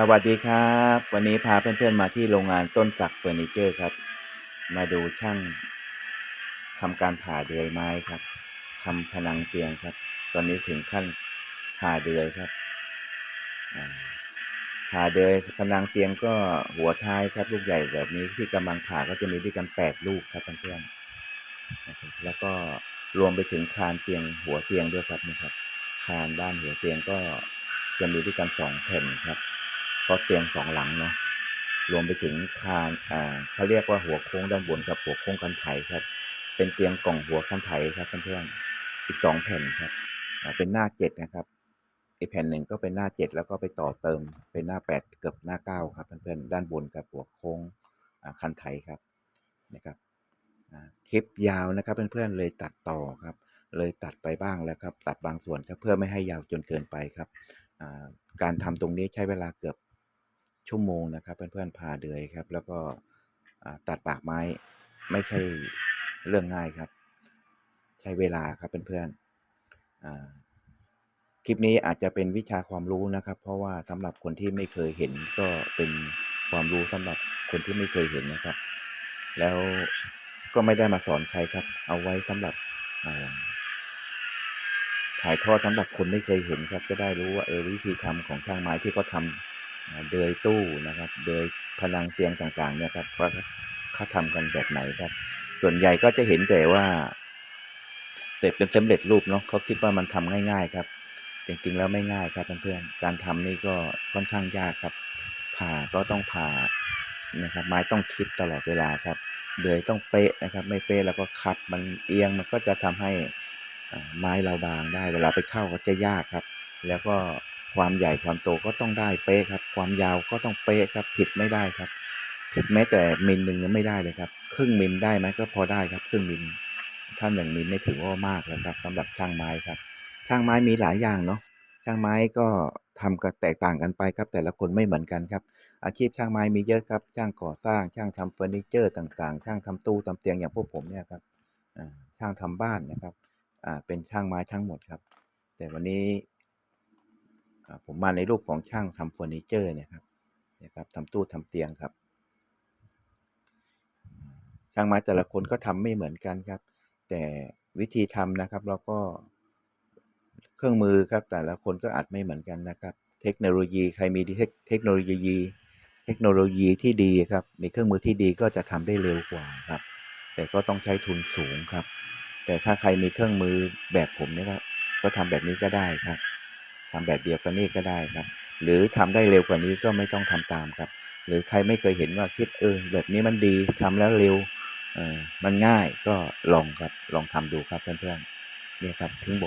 สวัสดีครับ วันนี้พาเพื่อนๆมาที่โรงงานต้นสักเฟอร์นิเจอร์ครับ มาดูช่างทำการผ่าเดือยไม้ครับทำผนังเตียงครับ ตอนนี้ถึงขั้นผ่าเดือยครับผ่าเดือยผนังเตียงก็หัวท้ายครับลูกใหญ่แบบนี้ที่กำลังผ่าก็จะมีด้วยกันแปดลูกครับเพื่อนๆแล้วก็รวมไปถึงคานเตียงหัวเตียงด้วยครับนะครับ คานด้านหัวเตียงก็จะมีด้วยกันสองแผ่นครับ เพราเตียงสองหลังเนาะรวมไปถึงคานอ่าเขาเรียกว่าหัวโค้งด้านบนกับหัวโค้งกันไถครับ เป็นเตียงกล่องหัวกันไถครับเพื่อนๆอีกสองแผ่นครับเป็นหน้าเจ็ดนะครับอีกแผ่นหนึ่งก็เป็นหน้าเจ็ดแล้วก็ไปต่อเติมเป็นหน้าแปดเกือบหน้าเก้าครับเพื่อนๆด้านบนกับหัวโค้งคันไถครับนะครับคลิปยาวนะครับเพื่อนๆเลยตัดต่อครับ เลยตัดไปบ้างแล้วครับ ตัดบางส่วนครับเพื่อไม่ให้ยาวจนเกินไปครับการทำตรงนี้ใช้เวลาเกือบ ชั่วโมงนะครับ เพื่อนๆพาเดือยครับ แล้วก็ตัดปากไม้ไม่ใช่เรื่องง่ายครับ ใช้เวลาครับเพื่อนๆคลิปนี้อาจจะเป็นวิชาความรู้นะครับ เพราะว่าสำหรับคนที่ไม่เคยเห็นก็เป็นความรู้สำหรับคนที่ไม่เคยเห็นนะครับ แล้วก็ไม่ได้มาสอนใครครับ เอาไว้สำหรับถ่ายทอดสำหรับคนไม่เคยเห็นครับ จะได้รู้ว่าเออวิธีทำของช่างไม้ที่เขาทำอ่า เดือยตู้นะครับเดือยพลังเตียงต่างๆเนี่ยครับว่าเขาทำกันแบบไหนครับ ส่วนใหญ่ก็จะเห็นแต่ว่า เสร็จเป็นสำเร็จรูปเนาะเขาคิดว่ามันทำง่าย ๆ ครับ จริงๆแล้วไม่ง่ายครับเพื่อนๆการทำนี่ก็ค่อนข้างยากครับ ผ่าก็ต้องผ่านะครับ ไม้ต้องคิดตลอดเวลาครับเดือยต้องเป๊ะนะครับ ไม่เป๊ะแล้วก็คัดมันเอียงมันก็จะทำให้ไม้เราบางได้ เวลาไปเข้าก็จะยากครับ แล้วก็ ความใหญ่ความโตก็ต้องได้เป๊ะครับ ความยาวก็ต้องเป๊ะครับ ผิดไม่ได้ครับ ผิดแม้แต่มิลหนึ่งยังไม่ได้เลยครับ ครึ่งมิลได้ไหมก็พอได้ครับ ครึ่งมิลถ้าหนึ่งมิลไม่ถือว่ามากแล้วครับสำหรับช่างไม้ครับ ช่างไม้มีหลายอย่างเนาะช่างไม้ก็ทำกันแตกต่างกันไปครับ แต่ละคนไม่เหมือนกันครับ อาชีพช่างไม้มีเยอะครับ ช่างก่อสร้าง ช่างทำเฟอร์นิเจอร์ต่างๆ ช่างทำตู้ทำเตียงอย่างพวกผมเนี่ยครับอ่าช่างทำบ้านนะครับอ่าเป็นช่างไม้ทั้งหมดครับ แต่วันนี้ ผมมาในรูปของช่างทำเฟอร์นิเจอร์เนี่ยครับนะครับทำตู้ทำเตียงครับ ช่างไม้แต่ละคนก็ทำไม่เหมือนกันครับ แต่วิธีทำนะครับเราก็เครื่องมือครับแต่ละคนก็อาจไม่เหมือนกันนะครับ เทคโนโลยีใครมีเทคโนโลยี เทคโนโลยีที่ดีครับ มีเครื่องมือที่ดีก็จะทำได้เร็วกว่าครับ แต่ก็ต้องใช้ทุนสูงครับ แต่ถ้าใครมีเครื่องมือแบบผมเนี่ยก็ทำแบบนี้ก็ได้ครับ ทำแบบเดียวกันนี่ก็ได้ครับ หรือทำได้เร็วกว่านี้ก็ไม่ต้องทำตามครับ หรือใครไม่เคยเห็นว่าคิดเออแบบนี้มันดีทำแล้วเร็วเออมันง่ายก็ลองครับลองทำดูครับเพื่อนๆเนี่ยครับถึงบอก